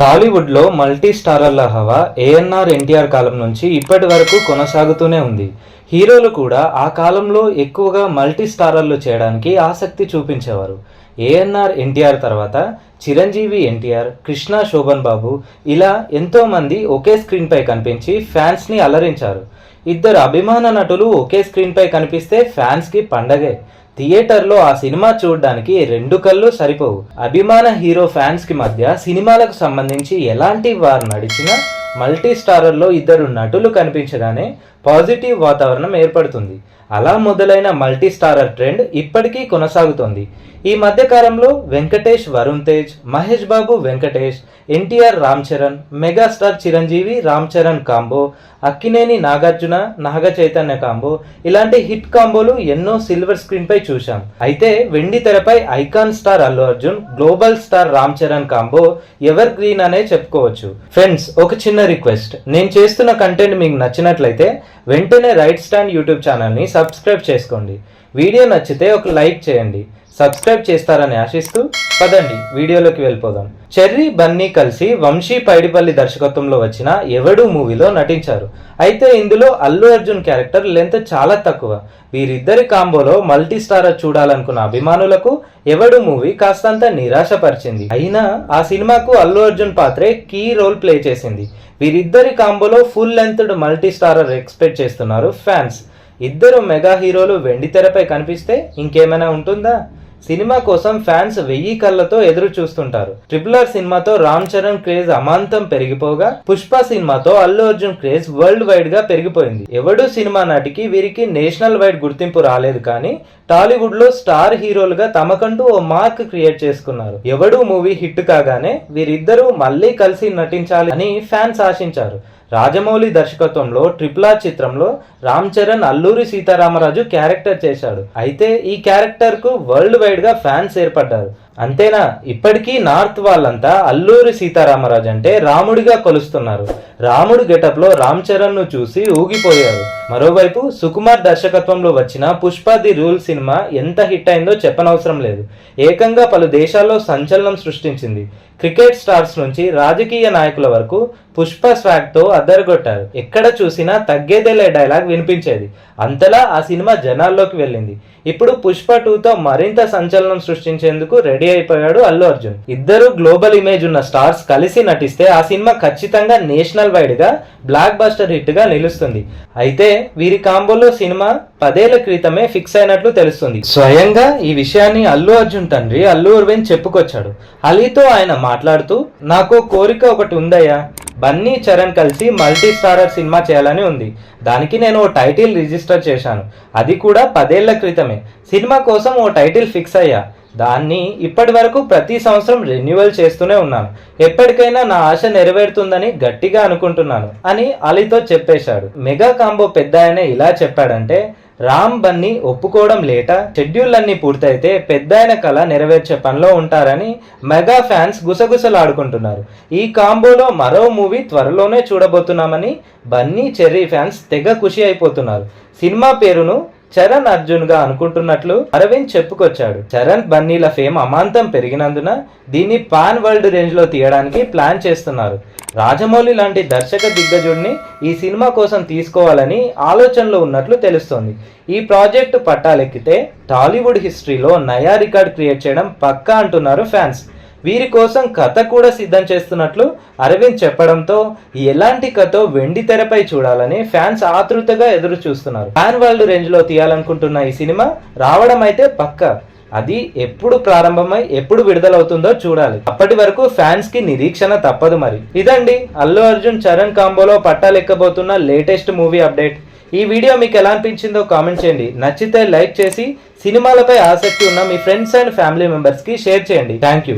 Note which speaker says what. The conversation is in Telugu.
Speaker 1: టాలీవుడ్లో మల్టీ స్టారర్ల హవా ఏఎన్ఆర్ ఎన్టీఆర్ కాలం నుంచి ఇప్పటి వరకు కొనసాగుతూనే ఉంది. హీరోలు కూడా ఆ కాలంలో ఎక్కువగా మల్టీ స్టారర్లు చేయడానికి ఆసక్తి చూపించేవారు. ఏఎన్ఆర్ ఎన్టీఆర్ తర్వాత చిరంజీవి ఎన్టీఆర్ కృష్ణ శోభన్ బాబు ఇలా ఎంతోమంది ఒకే స్క్రీన్పై కనిపించి ఫ్యాన్స్ని అలరించారు. ఇద్దరు అభిమాన నటులు ఒకే స్క్రీన్పై కనిపిస్తే ఫ్యాన్స్కి పండగే. థియేటర్లో ఆ సినిమా చూడడానికి రెండు కళ్ళు సరిపోవు. అభిమాన హీరో ఫ్యాన్స్కి మధ్య సినిమాలకు సంబంధించి ఎలాంటి వారు నడిచినా మల్టీ స్టారర్లో ఇద్దరు నటులు కనిపించగానే పాజిటివ్ వాతావరణం ఏర్పడుతుంది. అలా మొదలైన మల్టీ స్టారర్ ట్రెండ్ ఇప్పటికీ కొనసాగుతోంది. ఈ మధ్యకాలంలో Venkatesh Varun Tej Mahesh Babu Venkatesh NTR Ram Charan megastar Chiranjeevi Ram Charan combo Akkineni Nagarjuna Naga Chaitanya combo ఇలాంటి హిట్ కాంబోలు ఎన్నో సిల్వర్ స్క్రీన్పై చూశాం. అయితే వెండి తెరపై icon star Allu Arjun global star Ram Charan combo evergreen అనే చెప్పుకోవచ్చు. ఫ్రెండ్స్ ఒక చిన్న రిక్వెస్ట్. నేను చేస్తున్న కంటెంట్ మీకు నచ్చినట్లయితే వెంటనే రైట్ స్టాండ్ యూట్యూబ్ ఛానల్ని సబ్స్క్రైబ్ చేసుకోండి. వీడియో నచ్చితే ఒక లైక్ చేయండి. సబ్స్క్రైబ్ చేస్తారని ఆశిస్తూ పదండి వీడియోలోకి వెళ్ళిపోదాం. చెర్రీ బన్నీ కలిసి వంశీ పైడిపల్లి దర్శకత్వంలో వచ్చిన ఎవడు మూవీలో నటించారు. అయితే ఇందులో అల్లు అర్జున్ క్యారెక్టర్ లెంత్ చాలా తక్కువ. వీరిద్దరి కాంబోలో మల్టీ స్టారర్ చూడాలనుకున్న అభిమానులకు ఎవడు మూవీ కాస్తంత నిరాశపరిచింది. అయినా ఆ సినిమాకు అల్లు అర్జున్ పాత్రే కీ రోల్ ప్లే చేసింది. వీరిద్దరి కాంబోలో full length multi starrer expect చేస్తున్నారు ఫ్యాన్స్. ఇద్దరు మెగా హీరోలు వెండి తెరపై కనిపిస్తే ఇంకేమైనా ఉంటుందా? సినిమా కోసం ఫ్యాన్స్ వెయ్యి కళ్ళతో ఎదురు చూస్తుంటారు. ట్రిపుల్ ఆర్ సినిమాతో రామ్ చరణ్ క్రేజ్ అమాంతం పెరిగిపోగా పుష్ప సినిమాతో అల్లు అర్జున్ క్రేజ్ వరల్డ్ వైడ్గా పెరిగిపోయింది. ఎవడు సినిమా నాటికి వీరికి నేషనల్ వైడ్ గుర్తింపు రాలేదు కానీ టాలీవుడ్లో స్టార్ హీరోలుగా తమకంటూ ఓ మార్క్ క్రియేట్ చేసుకున్నారు. ఎవడు మూవీ హిట్ కాగానే వీరిద్దరూ మళ్ళీ కలిసి నటించాలి అని ఫ్యాన్స్ ఆశించారు. రాజమౌళి దర్శకత్వంలో ట్రిపుల్ ఆర్ చిత్రంలో రామ్ చరణ్ అల్లూరి సీతారామరాజు క్యారెక్టర్ చేశాడు. అయితే ఈ క్యారెక్టర్కు వరల్డ్ వైడ్గా ఫ్యాన్స్ ఏర్పడ్డారు. అంతేనా? ఇప్పటికీ నార్త్ వాళ్ళంతా అల్లూరి సీతారామరాజు అంటే రాముడిగా కొలుస్తున్నారు. రాముడు గెటప్లో రామ్ చరణ్ను చూసి ఊగిపోయారు. మరోవైపు సుకుమార్ దర్శకత్వంలో వచ్చిన పుష్ప ది రూల్ సినిమా ఎంత హిట్ అయిందో చెప్పనవసరం లేదు. ఏకంగా పలు దేశాల్లో సంచలనం సృష్టించింది. క్రికెట్ స్టార్స్ నుంచి రాజకీయ నాయకుల వరకు పుష్ప స్వాగ్తో అద్దరగొట్టారు ఎక్కడ చూసినా తగ్గేదేలే డైలాగ్ వినిపించేది. అంతలా ఆ సినిమా జనాల్లోకి వెళ్ళింది. ఇప్పుడు పుష్ప టూతో మరింత సంచలనం సృష్టించేందుకు రెడీ అయిపోయాడు అల్లు అర్జున్. ఇద్దరు గ్లోబల్ ఇమేజ్ ఉన్న స్టార్స్ కలిసి నటిస్తే ఆ సినిమా ఖచ్చితంగా నేషనల్ వైడ్గా బ్లాక్ బస్టర్ హిట్గా నిలుస్తుంది. అయితే వీరి కాంబోలో సినిమా పదేళ్ళ క్రితమే ఫిక్స్ అయినట్లు తెలుస్తుంది. స్వయంగా ఈ విషయాన్ని అల్లు అర్జున్ తండ్రి అల్లు అరవింద్ చెప్పుకొచ్చాడు. అలీతో ఆయన మాట్లాడుతూ నాకు కోరిక ఒకటి ఉందయ్యా. బన్నీ చరణ్ కలిసి మల్టీ స్టారర్ సినిమా చేయాలని ఉంది. దానికి నేను ఓ టైటిల్ రిజిస్టర్ చేశాను. అది కూడా పదేళ్ళ క్రితమే. సినిమా కోసం ఓ టైటిల్ ఫిక్స్ అయ్యా. దాన్ని ఇప్పటి వరకు ప్రతి సంవత్సరం రెన్యువల్ చేస్తూనే ఉన్నాను. ఎప్పటికైనా నా ఆశ నెరవేరుతుందని గట్టిగా అనుకుంటున్నాను అని అలీతో చెప్పేశాడు. మెగా కాంబో పెద్ద ఆయన ఇలా చెప్పాడంటే రామ్ బన్నీ ఒప్పుకోవడం లేట షెడ్యూల్ పూర్తయితే పెద్ద ఆయన కళ నెరవేర్చే పనిలో ఉంటారని మెగా ఫ్యాన్స్ గుసగుసలాడుకుంటున్నారు. ఈ కాంబోలో మరో మూవీ త్వరలోనే చూడబోతున్నామని బన్నీ చెర్రీ ఫ్యాన్స్ తెగ ఖుషి అయిపోతున్నారు. సినిమా పేరును చరణ్ అర్జున్గా అనుకుంటున్నట్లు అరవింద్ చెప్పుకొచ్చాడు. చరణ్ బన్నీల ఫేమ్ అమాంతం పెరిగినందున దీన్ని పాన్ వరల్డ్ రేంజ్లో తీయడానికి ప్లాన్ చేస్తున్నారు. రాజమౌళి లాంటి దర్శక దిగ్గజుడిని ఈ సినిమా కోసం తీసుకోవాలని ఆలోచనలో ఉన్నట్లు తెలుస్తోంది. ఈ ప్రాజెక్టు పట్టాలెక్కితే టాలీవుడ్ హిస్టరీలో నయా రికార్డ్ క్రియేట్ చేయడం పక్కా అంటున్నారు ఫ్యాన్స్. వీరి కోసం కథ కూడా సిద్ధం చేస్తున్నట్లు అరవింద్ చెప్పడంతో ఎలాంటి కథ వెండి తెరపై చూడాలని ఫ్యాన్స్ ఆతృతగా ఎదురు చూస్తున్నారు. ఫ్యాన్ వరల్డ్ రేంజ్లో తీయాలనుకుంటున్న ఈ సినిమా రావడం అయితే పక్క. అది ఎప్పుడు ప్రారంభమై ఎప్పుడు విడుదలవుతుందో చూడాలి. అప్పటి వరకు ఫ్యాన్స్కి నిరీక్షణ తప్పదు మరి. ఇదండి అల్లు అర్జున్ చరణ్ కాంబోలో పట్టాలెక్కబోతున్న లేటెస్ట్ మూవీ అప్డేట్. ఈ వీడియో మీకు ఎలా అనిపించిందో కామెంట్ చేయండి. నచ్చితే లైక్ చేసి సినిమాలపై ఆసక్తి ఉన్న మీ ఫ్రెండ్స్ అండ్ ఫ్యామిలీ మెంబర్స్కి షేర్ చేయండి. Thank you.